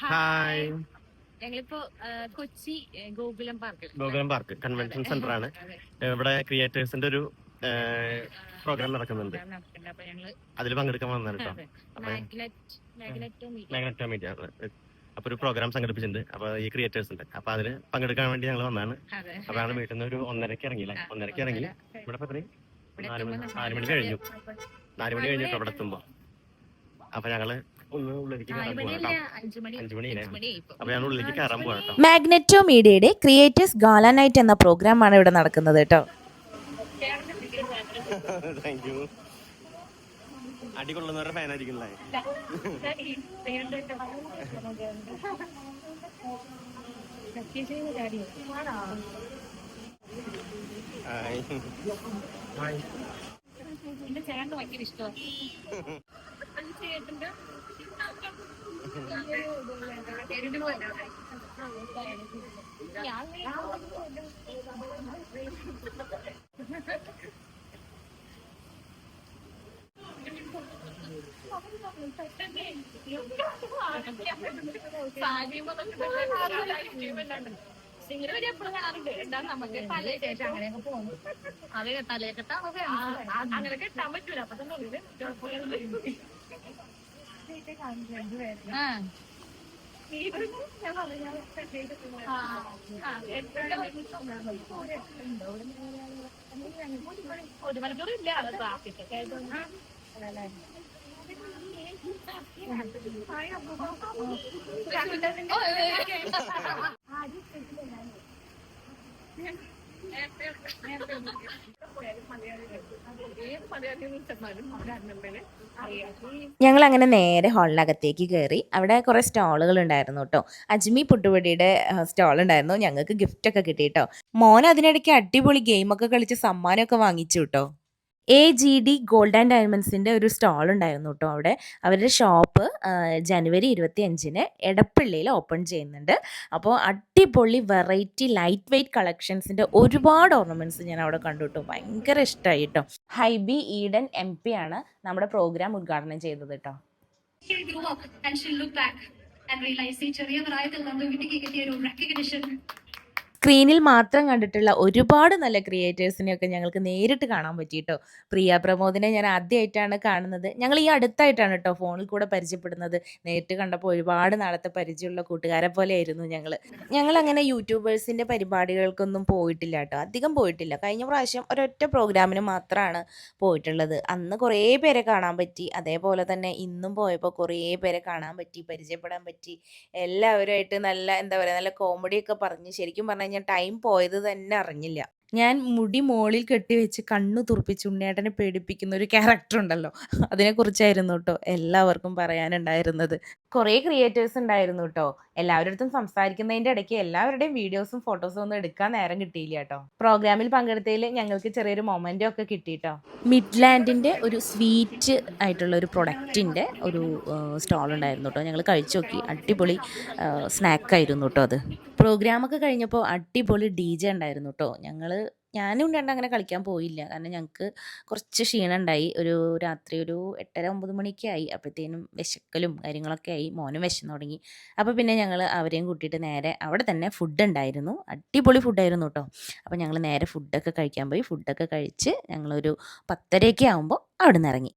Hi ഞങ്ങളിപ്പോ കൊച്ചി ഗോകുലം പാർക്കിൽ Gokulam park convention centre ആണ് ഇവിടെ ക്രിയേറ്റേഴ്സിന്റെ ഒരു പ്രോഗ്രാം നടക്കുന്നുണ്ട്. അതിൽ പങ്കെടുക്കാൻ വന്നു കേട്ടോ മാഗ്നറ്റ് മീഡിയ. അപ്പൊ ഒരു പ്രോഗ്രാം സംഘടിപ്പിച്ചിട്ടുണ്ട്. അപ്പൊ ഈ ക്രിയേറ്റേഴ്സ് ഉണ്ട് അപ്പൊ അതിന് പങ്കെടുക്കാൻ വേണ്ടി ഞങ്ങൾ വന്നാണ് അതെ. അപ്പൊ ഞങ്ങൾ വീട്ടിൽ നിന്ന് ഒരു ഒന്നരക്ക് ഇറങ്ങിയില്ലേ? ഒന്നരക്ക് ഇറങ്ങി. ഇവിടെ നാലുമണി എത്രയും ഇവിടെ നാല് മണി എത്തുമ്പോ നാല് മണി നമ്മൾ കഴിഞ്ഞു നാലുമണി കഴിഞ്ഞിട്ട് അവിടെ എത്തുമ്പോ. അപ്പൊ ഞങ്ങൾ മാഗ്നറ്റോ മീഡിയയുടെ ക്രിയേറ്റേഴ്സ് ഗാല നൈറ്റ് എന്ന പ്രോഗ്രാമാണ് ഇവിടെ നടക്കുന്നത് കേട്ടോ. അടികൊള്ളുന്നവരുടെ ഫാനായിരിക്കും. എന്റെ ഭയങ്കര ഇഷ്ടമാണ്. ചേട്ടന്റെ ഞാൻ സിംഗിൾ എപ്പോഴും കാണാറുണ്ട് എന്താ നമുക്ക് തലേ ശേഷം അങ്ങനെയൊക്കെ പോകുന്നു അത് തലേ കെട്ടാ അങ്ങനെ കെട്ടാൻ പറ്റൂല അപ്പൊ തന്നെ ആ. ഒരു മണിക്കൂർ ഇല്ല ട്രാഫിക് ഒക്കെ അറിയാം ഞങ്ങൾ അങ്ങനെ നേരെ ഹാളിനകത്തേക്ക് കയറി അവിടെ കുറേ സ്റ്റാളുകൾ ഉണ്ടായിരുന്നു കേട്ടോ. അജ്മി പുട്ടുപൊടിയുടെ സ്റ്റോൾ ഉണ്ടായിരുന്നു. ഞങ്ങൾക്ക് ഗിഫ്റ്റ് ഒക്കെ കിട്ടി കേട്ടോ. മോൻ അതിനിടയ്ക്ക് അടിപൊളി ഗെയിമൊക്കെ കളിച്ച് സമ്മാനമൊക്കെ വാങ്ങിച്ചു കേട്ടോ. A G D gold and ഡയമണ്ട്സിന്റെ ഒരു സ്റ്റാൾ ഉണ്ടായിരുന്നു കേട്ടോ അവിടെ. അവരുടെ ഷോപ്പ് ജനുവരി ഇരുപത്തി അഞ്ചിന് എടപ്പള്ളിയിൽ ഓപ്പൺ ചെയ്യുന്നുണ്ട്. അപ്പോൾ അടിപൊളി വെറൈറ്റി ലൈറ്റ് വെയ്റ്റ് കളക്ഷൻസിന്റെ ഒരുപാട് ഓർണമെന്റ്സ് ഞാൻ അവിടെ കണ്ടു കേട്ടോ ഭയങ്കര ഇഷ്ടമായി കേട്ടോ ഹൈബി ഈഡൻ എം പി ആണ് നമ്മുടെ പ്രോഗ്രാം ഉദ്ഘാടനം ചെയ്തത് കേട്ടോ and realize സ്ക്രീനിൽ മാത്രം കണ്ടിട്ടുള്ള ഒരുപാട് നല്ല ക്രിയേറ്റേഴ്സിനെ ഒക്കെ ഞങ്ങൾക്ക് നേരിട്ട് കാണാൻ പറ്റി കേട്ടോ പ്രിയ പ്രമോദിനെ ഞാൻ ആദ്യമായിട്ടാണ് കാണുന്നത്. ഞങ്ങൾ ഈ അടുത്തായിട്ടാണ് കേട്ടോ ഫോണിൽ കൂടെ പരിചയപ്പെടുന്നത്. നേരിട്ട് കണ്ടപ്പോൾ ഒരുപാട് നാളത്തെ പരിചയമുള്ള കൂട്ടുകാരെ പോലെ ആയിരുന്നു ഞങ്ങൾ ഞങ്ങൾ അങ്ങനെ യൂട്യൂബേഴ്സിന്റെ പരിപാടികൾക്കൊന്നും പോയിട്ടില്ല കേട്ടോ അധികം പോയിട്ടില്ല. കഴിഞ്ഞ പ്രാവശ്യം ഒരൊറ്റ പ്രോഗ്രാമിന് മാത്രമാണ് പോയിട്ടുള്ളത്. അന്ന് കുറേ പേരെ കാണാൻ പറ്റി. അതേപോലെ തന്നെ ഇന്നും പോയപ്പോൾ കുറേ പേരെ കാണാൻ പറ്റി പരിചയപ്പെടാൻ പറ്റി. എല്ലാവരുമായിട്ട് നല്ല എന്താ പറയുക നല്ല കോമഡിയൊക്കെ പറഞ്ഞ് ശരിക്കും പറഞ്ഞു കഴിഞ്ഞാൽ ടൈം പോയത് തന്നെ അറിഞ്ഞില്ല. ഞാൻ മുടി മോളിൽ കെട്ടിവെച്ച് കണ്ണു തുറപ്പിച്ച് ഉണ്ണിയേട്ടനെ പേടിപ്പിക്കുന്ന ഒരു ക്യാരക്ടർ ഉണ്ടല്ലോ. അതിനെക്കുറിച്ചായിരുന്നു കേട്ടോ എല്ലാവർക്കും പറയാനുണ്ടായിരുന്നത്. കുറേ ക്രിയേറ്റേഴ്സ് ഉണ്ടായിരുന്നു കേട്ടോ എല്ലാവരുടെ സംസാരിക്കുന്നതിന്റെ ഇടയ്ക്ക് എല്ലാവരുടെയും വീഡിയോസും ഫോട്ടോസും ഒന്നും എടുക്കാൻ നേരം കിട്ടിയില്ല കേട്ടോ പ്രോഗ്രാമിൽ പങ്കെടുത്തതിൽ ഞങ്ങൾക്ക് ചെറിയൊരു മൊമെന്റോ ഒക്കെ കിട്ടി കേട്ടോ മിഡ്ലാൻഡിന്റെ ഒരു സ്വീറ്റ് ആയിട്ടുള്ള ഒരു പ്രൊഡക്റ്റിന്റെ ഒരു സ്റ്റോൾ ഉണ്ടായിരുന്നു കേട്ടോ ഞങ്ങൾ കഴിച്ചു നോക്കി. അടിപൊളി സ്നാക്കായിരുന്നു കേട്ടോ അത്. പ്രോഗ്രാമൊക്കെ കഴിഞ്ഞപ്പോൾ അടിപൊളി ഡി ജെ ഉണ്ടായിരുന്നു കേട്ടോ ഞങ്ങൾ ഞാനും രണ്ട് അങ്ങനെ കളിക്കാൻ പോയില്ല. കാരണം ഞങ്ങൾക്ക് കുറച്ച് ക്ഷീണം ഉണ്ടായി. ഒരു രാത്രി ഒരു എട്ടര ഒമ്പത് മണിയൊക്കെ ആയി. അപ്പോഴത്തേനും വിശക്കലും കാര്യങ്ങളൊക്കെ ആയി. മോനും വിശന്നു തുടങ്ങി. അപ്പോൾ പിന്നെ ഞങ്ങൾ അവരെയും കൂട്ടിയിട്ട് നേരെ അവിടെ തന്നെ ഫുഡ് ഉണ്ടായിരുന്നു. അടിപൊളി ഫുഡായിരുന്നു കേട്ടോ അപ്പോൾ ഞങ്ങൾ നേരെ ഫുഡൊക്കെ കഴിക്കാൻ പോയി. ഫുഡൊക്കെ കഴിച്ച് ഞങ്ങളൊരു പത്തരയൊക്കെ ആകുമ്പോൾ അവിടെ നിന്ന് ഇറങ്ങി.